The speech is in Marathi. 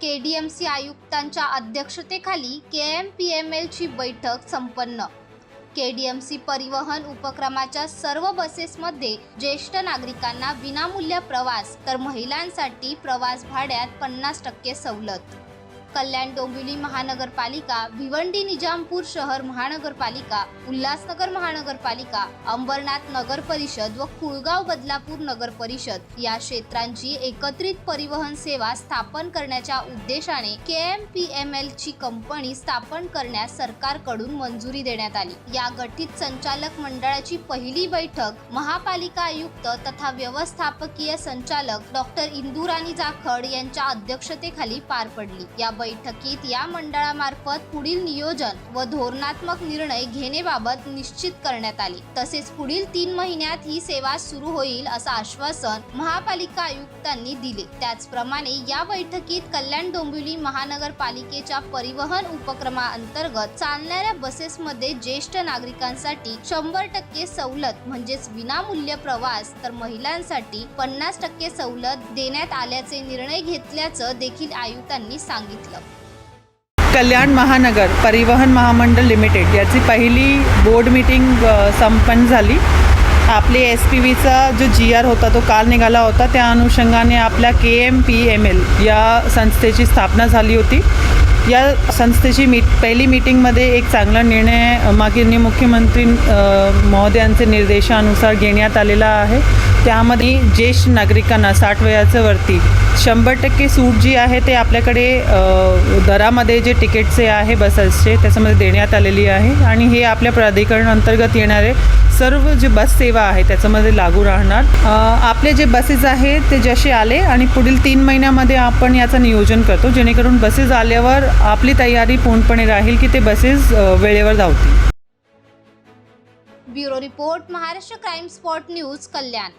के डी एम सी आयुक्तांच्या अध्यक्षतेखाली के एम पी एम एलची बैठक संपन्न. के डी एम सी परिवहन उपक्रमाच्या सर्व बसेसमध्ये ज्येष्ठ नागरिकांना विनामूल्य प्रवास तर महिलांसाठी प्रवास भाड्यात पन्नास टक्के सवलत. कल्याण डोंबिवली महानगरपालिका भिवंडी निजामपूर शहर महानगरपालिका उल्हासनगर महानगरपालिका अंबरनाथ नगर परिषद व कुळगाव बदलापूर नगर परिषद या क्षेत्रांची एकत्रित परिवहन सेवा स्थापन करण्याच्या उद्देशाने K M P M L ची कंपनी स्थापन करण्यास सरकारकडून मंजुरी देण्यात आली. या गठीत संचालक मंडळाची पहिली बैठक महापालिका आयुक्त तथा व्यवस्थापकीय संचालक डॉक्टर इंदुराणी जाखड यांच्या अध्यक्षतेखाली पार पडली. या बैठकीत या मंडळामार्फत पुढील नियोजन व धोरणात्मक निर्णय घेण्याबाबत निश्चित करण्यात आले. तसेच पुढील तीन महिन्यात ही सेवा सुरू होईल असं आश्वासन महापालिका आयुक्तांनी दिले. त्याचप्रमाणे या बैठकीत कल्याण डोंबिवली महानगरपालिकेच्या परिवहन उपक्रमाअंतर्गत चालणाऱ्या बसेसमध्ये ज्येष्ठ नागरिकांसाठी शंभर टक्के सवलत म्हणजेच विनामूल्य प्रवास तर महिलांसाठी पन्नास टक्के सवलत देण्यात आल्याचे निर्णय घेतल्याचं देखील आयुक्तांनी सांगितलं. कल्याण महानगर परिवहन महामंडळ लिमिटेड याची पहिली बोर्ड मीटिंग संपन्न झाली. आपले एस पी व्हीचा जो जी आर होता तो काल निघाला होता. त्या अनुषंगाने आपल्या K M P M L या संस्थेची स्थापना झाली होती. या संस्थेची मीट पहिली मीटिंगमध्ये एक चांगला निर्णय मागील माननीय मुख्यमंत्री महोदयांचे निर्देशानुसार घेण्यात आलेला आहे. त्यामध्ये ज्येष्ठ नागरिकांना साठ वयाचं वरती शंभर टक्के सूट जी आहे ते आपल्याकडे दरामध्ये जे तिकीटचे आहे बसेसचे त्याच्यामध्ये देण्यात आलेली आहे. आणि हे आपल्या प्राधिकरण अंतर्गत येणारे सर्व जे बस सेवा आहे त्याच्यामध्ये लागू राहणार. आपले जे बसेस आहेत ते जसे आले आणि पुढील तीन महिन्यामध्ये आपण याचं नियोजन करतो जेणेकरून बसेस आल्यावर आपली तयारी पूर्णपणे राहील की ते बसेस वेळेवर धावतील. Bureau report Maharashtra crime spot news Kalyan.